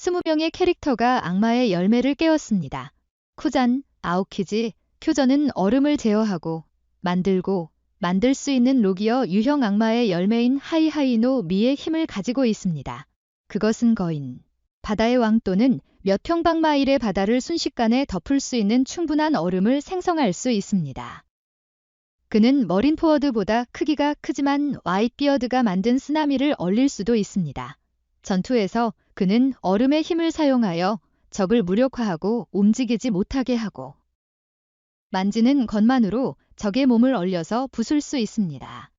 20명의 캐릭터가 악마의 열매를 깨웠습니다. 쿠잔, 아오키지, 큐전은 얼음을 제어하고 만들고 만들 수 있는 로기어 유형 악마의 열매인 하이하이노 미의 힘을 가지고 있습니다. 그것은 거인. 바다의 왕 또는 몇 평방마일의 바다를 순식간에 덮을 수 있는 충분한 얼음을 생성할 수 있습니다. 그는 머린 포워드보다 크기가 크지만 와이비어드가 만든 쓰나미를 얼릴 수도 있습니다. 전투에서 그는 얼음의 힘을 사용하여 적을 무력화하고 움직이지 못하게 하고 만지는 것만으로 적의 몸을 얼려서 부술 수 있습니다.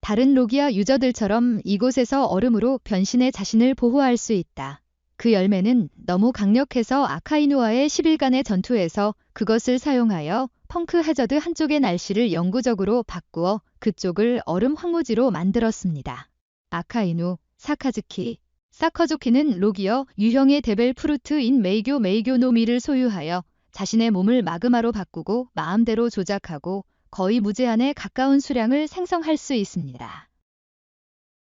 다른 로기아 유저들처럼 이곳에서 얼음으로 변신해 자신을 보호할 수 있다. 그 열매는 너무 강력해서 아카이누와의 10일간의 전투에서 그것을 사용하여 펑크 해저드 한쪽의 날씨를 영구적으로 바꾸어 그쪽을 얼음 황무지로 만들었습니다. 아카이누, 사카즈키, 사커조키는 로기어 유형의 데벨 프루트인 메이교 메이교 노미를 소유하여 자신의 몸을 마그마로 바꾸고 마음대로 조작하고 거의 무제한에 가까운 수량을 생성할 수 있습니다.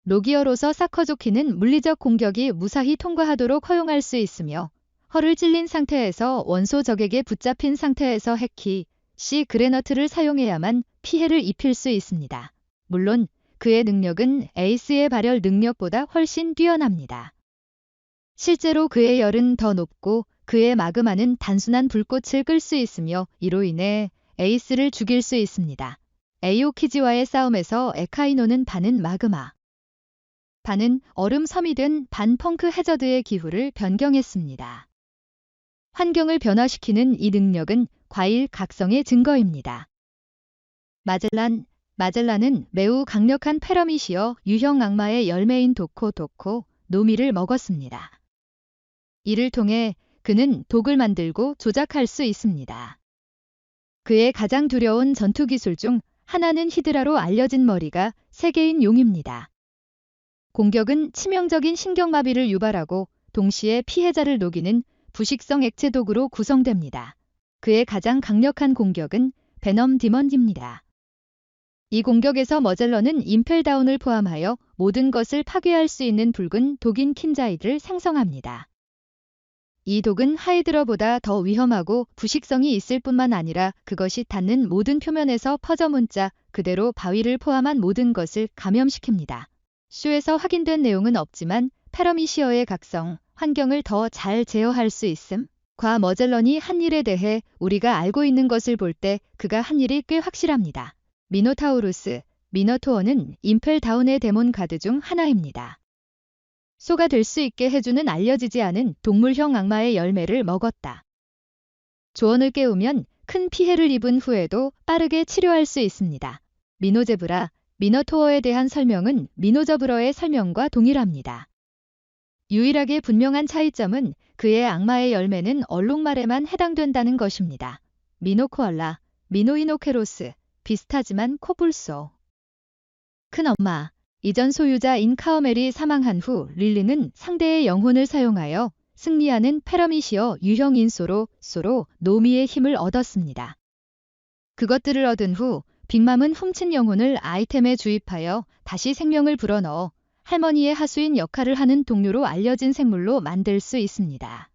로기어로서 사커조키는 물리적 공격이 무사히 통과하도록 허용할 수 있으며 허를 찔린 상태에서 원소 적에게 붙잡힌 상태에서 해키, C 그레너트를 사용해야만 피해를 입힐 수 있습니다. 물론 그의 능력은 에이스의 발열 능력보다 훨씬 뛰어납니다. 실제로 그의 열은 더 높고 그의 마그마는 단순한 불꽃을 끌 수 있으며 이로 인해 에이스를 죽일 수 있습니다. 에이오키지와의 싸움에서 에카이노는 반은 마그마, 반은 얼음 섬이 된 반 펑크 해저드의 기후를 변경했습니다. 환경을 변화시키는 이 능력은 과일 각성의 증거입니다. 마젤란, 마젤란은 매우 강력한 페러밋이어 유형 악마의 열매인 도코 도코 노미를 먹었습니다. 이를 통해 그는 독을 만들고 조작할 수 있습니다. 그의 가장 두려운 전투 기술 중 하나는 히드라로 알려진 머리가 세계인 용입니다. 공격은 치명적인 신경마비를 유발하고 동시에 피해자를 녹이는 부식성 액체 독으로 구성됩니다. 그의 가장 강력한 공격은 베넘 디먼입니다. 이 공격에서 머젤러는 임펠다운을 포함하여 모든 것을 파괴할 수 있는 붉은 독인 킨자이드를 생성합니다. 이 독은 하이드러보다 더 위험하고 부식성이 있을 뿐만 아니라 그것이 닿는 모든 표면에서 퍼져 문자 그대로 바위를 포함한 모든 것을 감염시킵니다. 쇼에서 확인된 내용은 없지만 패러미시어의 각성, 환경을 더 잘 제어할 수 있음. 과 머젤런이 한 일에 대해 우리가 알고 있는 것을 볼 때 그가 한 일이 꽤 확실합니다. 미노타우루스, 미너토어는 임펠다운의 데몬 가드 중 하나입니다. 소가 될 수 있게 해주는 알려지지 않은 동물형 악마의 열매를 먹었다. 조언을 깨우면 큰 피해를 입은 후에도 빠르게 치료할 수 있습니다. 미노제브라, 미너토어에 대한 설명은 미노저브러의 설명과 동일합니다. 유일하게 분명한 차이점은 그의 악마의 열매는 얼룩말에만 해당된다는 것입니다. 미노코알라, 미노이노케로스, 비슷하지만 코불소. 큰엄마, 이전 소유자 인카오멜이 사망한 후 릴리는 상대의 영혼을 사용하여 승리하는 페러미시어 유형 인소로 소로 노미의 힘을 얻었습니다. 그것들을 얻은 후 빅맘은 훔친 영혼을 아이템에 주입하여 다시 생명을 불어넣어 할머니의 하수인 역할을 하는 동료로 알려진 생물로 만들 수 있습니다.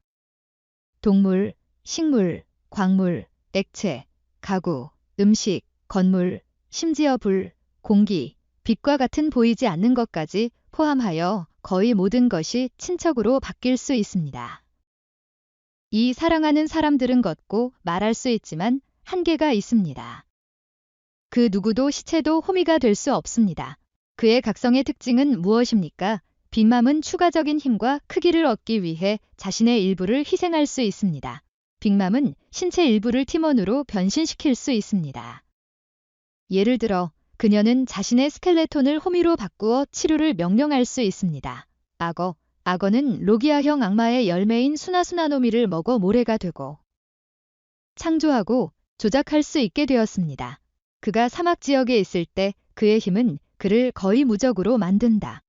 동물, 식물, 광물, 액체, 가구, 음식, 건물, 심지어 불, 공기, 빛과 같은 보이지 않는 것까지 포함하여 거의 모든 것이 친척으로 바뀔 수 있습니다. 이 사랑하는 사람들은 걷고 말할 수 있지만 한계가 있습니다. 그 누구도 시체도 호미가 될 수 없습니다. 그의 각성의 특징은 무엇입니까? 빅맘은 추가적인 힘과 크기를 얻기 위해 자신의 일부를 희생할 수 있습니다. 빅맘은 신체 일부를 팀원으로 변신시킬 수 있습니다. 예를 들어 그녀는 자신의 스켈레톤을 호미로 바꾸어 치료를 명령할 수 있습니다. 악어, 악어는 로기아형 악마의 열매인 수나수나노미를 먹어 모래가 되고 창조하고 조작할 수 있게 되었습니다. 그가 사막 지역에 있을 때 그의 힘은 그를 거의 무적으로 만든다.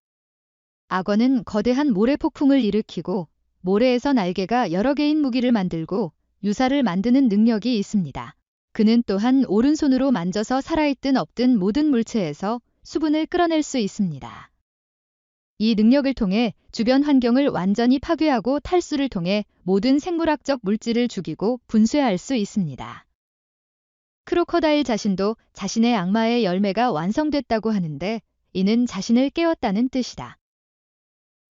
악어는 거대한 모래 폭풍을 일으키고 모래에서 날개가 여러 개인 무기를 만들고 유사를 만드는 능력이 있습니다. 그는 또한 오른손으로 만져서 살아있든 없든 모든 물체에서 수분을 끌어낼 수 있습니다. 이 능력을 통해 주변 환경을 완전히 파괴하고 탈수를 통해 모든 생물학적 물질을 죽이고 분쇄할 수 있습니다. 크로커다일 자신도 자신의 악마의 열매가 완성됐다고 하는데 이는 자신을 깨웠다는 뜻이다.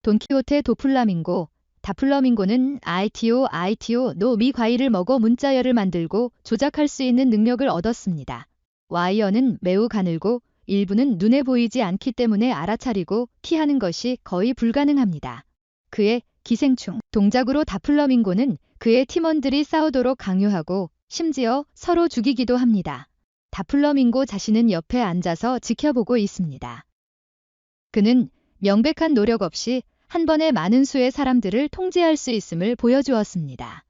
돈키호테 도플라밍고, 다플라밍고는 ITO, ITO, 노 미 과일을 먹어 문자열을 만들고 조작할 수 있는 능력을 얻었습니다. 와이어는 매우 가늘고 일부는 눈에 보이지 않기 때문에 알아차리고 피하는 것이 거의 불가능합니다. 그의 기생충 동작으로 다플러밍고는 그의 팀원들이 싸우도록 강요하고 심지어 서로 죽이기도 합니다. 다플러밍고 자신은 옆에 앉아서 지켜보고 있습니다. 그는 명백한 노력 없이 한 번에 많은 수의 사람들을 통제할 수 있음을 보여주었습니다.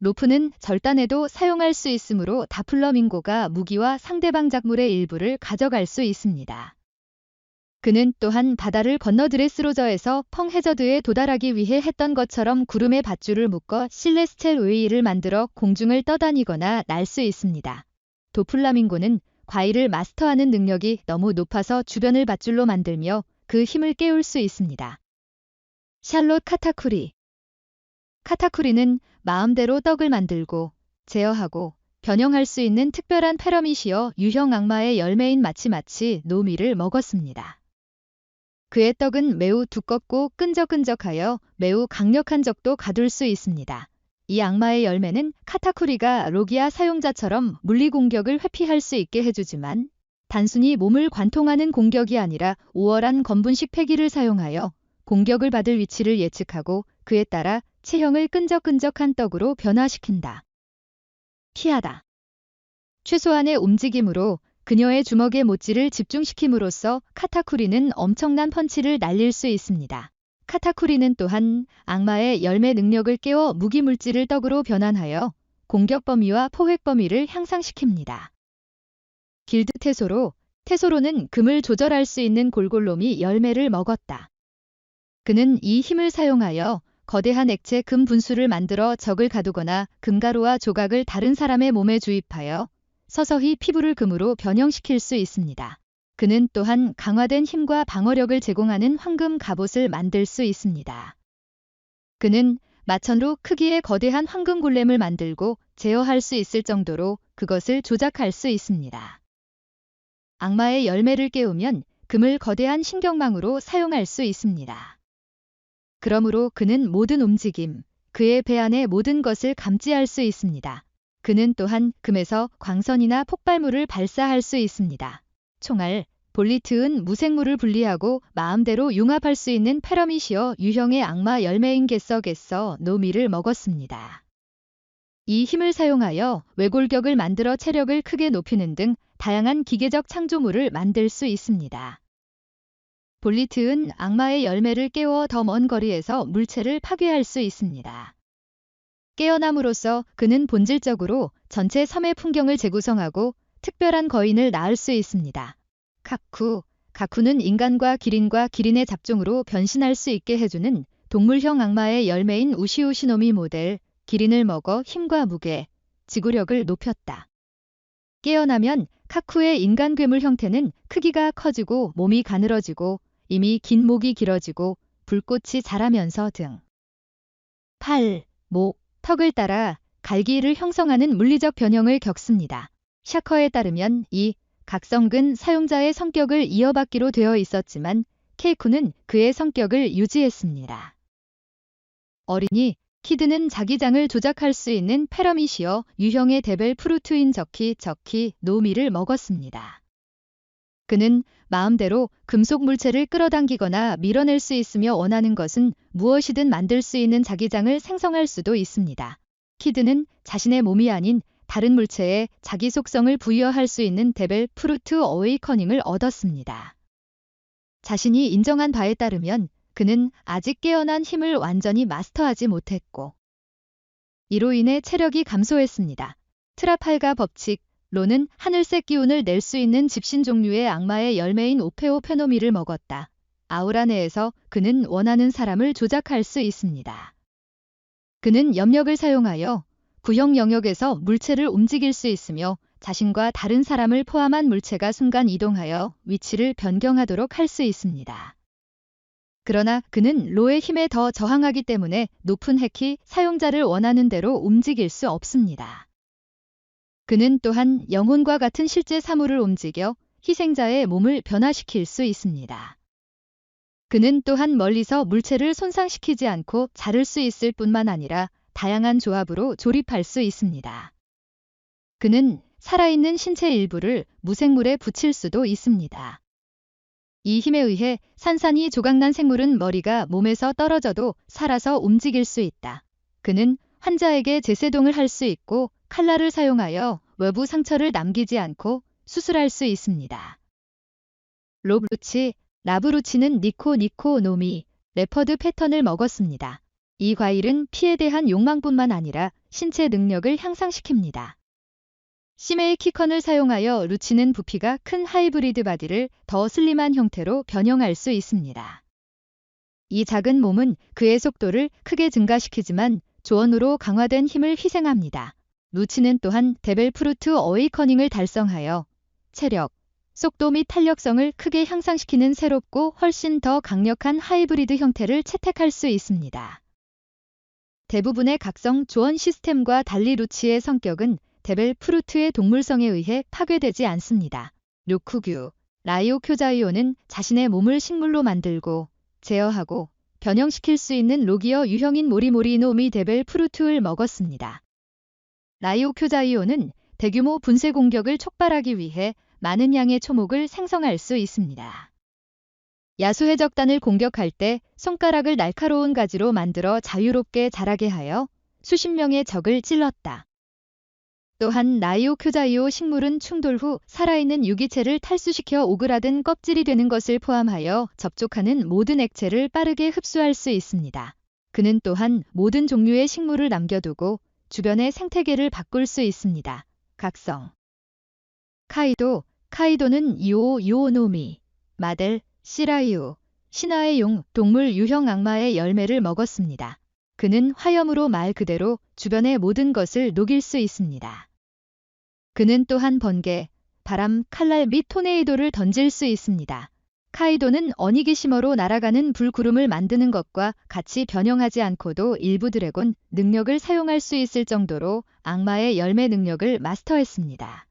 로프는 절단에도 사용할 수 있으므로 다플러밍고가 무기와 상대방 작물의 일부를 가져갈 수 있습니다. 그는 또한 바다를 건너 드레스로저에서 펑 해저드에 도달하기 위해 했던 것처럼 구름의 밧줄을 묶어 실레스텔 웨이를 만들어 공중을 떠다니거나 날 수 있습니다. 도플라밍고는 과일을 마스터하는 능력이 너무 높아서 주변을 밧줄로 만들며 그 힘을 깨울 수 있습니다. 샬롯 카타쿠리 카타쿠리는 마음대로 떡을 만들고 제어하고 변형할 수 있는 특별한 페러밋이어 유형 악마의 열매인 마치마치 노미를 먹었습니다. 그의 떡은 매우 두껍고 끈적끈적하여 매우 강력한 적도 가둘 수 있습니다. 이 악마의 열매는 카타쿠리가 로기아 사용자처럼 물리 공격을 회피할 수 있게 해주지만 단순히 몸을 관통하는 공격이 아니라 우월한 건분식 패기를 사용하여 공격을 받을 위치를 예측하고 그에 따라 체형을 끈적끈적한 떡으로 변화시킨다. 피하다. 최소한의 움직임으로 그녀의 주먹의 모찌를 집중시킴으로써 카타쿠리는 엄청난 펀치를 날릴 수 있습니다. 카타쿠리는 또한 악마의 열매 능력을 깨워 무기 물질을 떡으로 변환하여 공격 범위와 포획 범위를 향상시킵니다. 길드 테소로 테소로는 금을 조절할 수 있는 골골놈이 열매를 먹었다. 그는 이 힘을 사용하여 거대한 액체 금 분수를 만들어 적을 가두거나 금가루와 조각을 다른 사람의 몸에 주입하여 서서히 피부를 금으로 변형시킬 수 있습니다. 그는 또한 강화된 힘과 방어력을 제공하는 황금 갑옷을 만들 수 있습니다. 그는 마천로 크기의 거대한 황금 골렘을 만들고 제어할 수 있을 정도로 그것을 조작할 수 있습니다. 악마의 열매를 깨우면 금을 거대한 신경망으로 사용할 수 있습니다. 그러므로 그는 모든 움직임, 그의 배 안의 모든 것을 감지할 수 있습니다. 그는 또한 금에서 광선이나 폭발물을 발사할 수 있습니다. 총알, 볼리트은 무생물을 분리하고 마음대로 융합할 수 있는 페러밋이어 유형의 악마 열매인 개썩에서 노미를 먹었습니다. 이 힘을 사용하여 외골격을 만들어 체력을 크게 높이는 등 다양한 기계적 창조물을 만들 수 있습니다. 볼리트은 악마의 열매를 깨워 더 먼 거리에서 물체를 파괴할 수 있습니다. 깨어남으로써 그는 본질적으로 전체 섬의 풍경을 재구성하고 특별한 거인을 낳을 수 있습니다. 카쿠, 가쿠는 인간과 기린과 기린의 잡종으로 변신할 수 있게 해주는 동물형 악마의 열매인 우시우시노미 모델, 기린을 먹어 힘과 무게, 지구력을 높였다. 깨어나면 카쿠의 인간 괴물 형태는 크기가 커지고 몸이 가늘어지고 이미 긴 목이 길어지고 불꽃이 자라면서 등. 팔, 목, 턱을 따라 갈기를 형성하는 물리적 변형을 겪습니다. 샤커에 따르면 이 각성근 사용자의 성격을 이어받기로 되어 있었지만 케이쿠는 그의 성격을 유지했습니다. 어린이 키드는 자기장을 조작할 수 있는 페러밋이어 유형의 데벨 프루트인 저키 저키 노미를 먹었습니다. 그는 마음대로 금속 물체를 끌어당기거나 밀어낼 수 있으며 원하는 것은 무엇이든 만들 수 있는 자기장을 생성할 수도 있습니다. 키드는 자신의 몸이 아닌 다른 물체에 자기 속성을 부여할 수 있는 데벨 프루트 어웨이커닝을 얻었습니다. 자신이 인정한 바에 따르면 그는 아직 깨어난 힘을 완전히 마스터하지 못했고 이로 인해 체력이 감소했습니다. 트라팔가 법칙, 로는 하늘색 기운을 낼 수 있는 집신 종류의 악마의 열매인 오페오 페노미를 먹었다. 아우라 내에서 그는 원하는 사람을 조작할 수 있습니다. 그는 염력을 사용하여 구형 영역에서 물체를 움직일 수 있으며 자신과 다른 사람을 포함한 물체가 순간 이동하여 위치를 변경하도록 할 수 있습니다. 그러나 그는 로의 힘에 더 저항하기 때문에 높은 핵이 사용자를 원하는 대로 움직일 수 없습니다. 그는 또한 영혼과 같은 실제 사물을 움직여 희생자의 몸을 변화시킬 수 있습니다. 그는 또한 멀리서 물체를 손상시키지 않고 자를 수 있을 뿐만 아니라 다양한 조합으로 조립할 수 있습니다. 그는 살아있는 신체 일부를 무생물에 붙일 수도 있습니다. 이 힘에 의해 산산이 조각난 생물은 머리가 몸에서 떨어져도 살아서 움직일 수 있다. 그는 환자에게 제세동을 할 수 있고 칼날을 사용하여 외부 상처를 남기지 않고 수술할 수 있습니다. 로브루치, 라브루치는 니코 니코 노미, 레퍼드 패턴을 먹었습니다. 이 과일은 피에 대한 욕망뿐만 아니라 신체 능력을 향상시킵니다. 시메이 키컨을 사용하여 루치는 부피가 큰 하이브리드 바디를 더 슬림한 형태로 변형할 수 있습니다. 이 작은 몸은 그의 속도를 크게 증가시키지만 조언으로 강화된 힘을 희생합니다. 루치는 또한 데벨 프루트 어웨이 커닝을 달성하여 체력, 속도 및 탄력성을 크게 향상시키는 새롭고 훨씬 더 강력한 하이브리드 형태를 채택할 수 있습니다. 대부분의 각성 조언 시스템과 달리 루치의 성격은 데벨 프루트의 동물성에 의해 파괴되지 않습니다. 류쿠규, 라이오큐자이오는 자신의 몸을 식물로 만들고 제어하고 변형시킬 수 있는 로기어 유형인 모리모리노미 데벨 프루트를 먹었습니다. 라이오큐자이오는 대규모 분쇄 공격을 촉발하기 위해 많은 양의 초목을 생성할 수 있습니다. 야수해적단을 공격할 때 손가락을 날카로운 가지로 만들어 자유롭게 자라게 하여 수십 명의 적을 찔렀다. 또한 나이오큐자이오 식물은 충돌 후 살아있는 유기체를 탈수시켜 오그라든 껍질이 되는 것을 포함하여 접촉하는 모든 액체를 빠르게 흡수할 수 있습니다. 그는 또한 모든 종류의 식물을 남겨두고 주변의 생태계를 바꿀 수 있습니다. 각성 카이도, 카이도는 이오 요노미, 마델, 시라이오, 신화의 용, 동물 유형 악마의 열매를 먹었습니다. 그는 화염으로 말 그대로 주변의 모든 것을 녹일 수 있습니다. 그는 또한 번개, 바람, 칼날 및 토네이도를 던질 수 있습니다. 카이도는 어니기시머로 날아가는 불구름을 만드는 것과 같이 변형하지 않고도 일부 드래곤 능력을 사용할 수 있을 정도로 악마의 열매 능력을 마스터했습니다.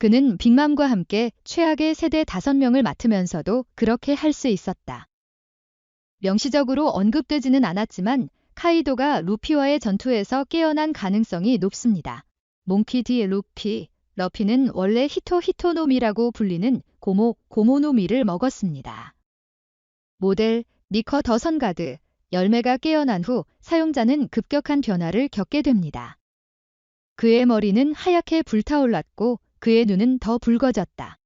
그는 빅맘과 함께 최악의 세대 5명을 맡으면서도 그렇게 할 수 있었다. 명시적으로 언급되지는 않았지만 카이도가 루피와의 전투에서 깨어난 가능성이 높습니다. 몽키 디 루피, 러피는 원래 히토 히토노미라고 불리는 고모 고모노미를 먹었습니다. 모델 니커 더선가드 열매가 깨어난 후 사용자는 급격한 변화를 겪게 됩니다. 그의 머리는 하얗게 불타올랐고 그의 눈은 더 붉어졌다.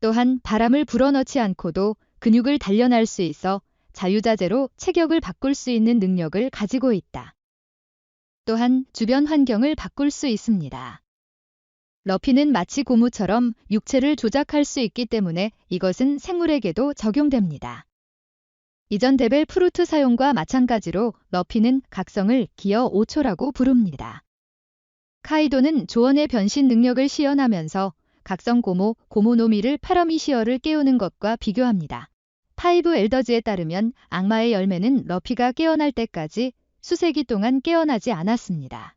또한 바람을 불어넣지 않고도 근육을 단련할 수 있어 자유자재로 체격을 바꿀 수 있는 능력을 가지고 있다. 또한 주변 환경을 바꿀 수 있습니다. 러피는 마치 고무처럼 육체를 조작할 수 있기 때문에 이것은 생물에게도 적용됩니다. 이전 데벨 프루트 사용과 마찬가지로 러피는 각성을 기어 5초라고 부릅니다. 카이도는 조언의 변신 능력을 시연하면서 각성 고모, 고모노미를 파라미시어를 깨우는 것과 비교합니다. 파이브 엘더즈에 따르면 악마의 열매는 러피가 깨어날 때까지 수세기 동안 깨어나지 않았습니다.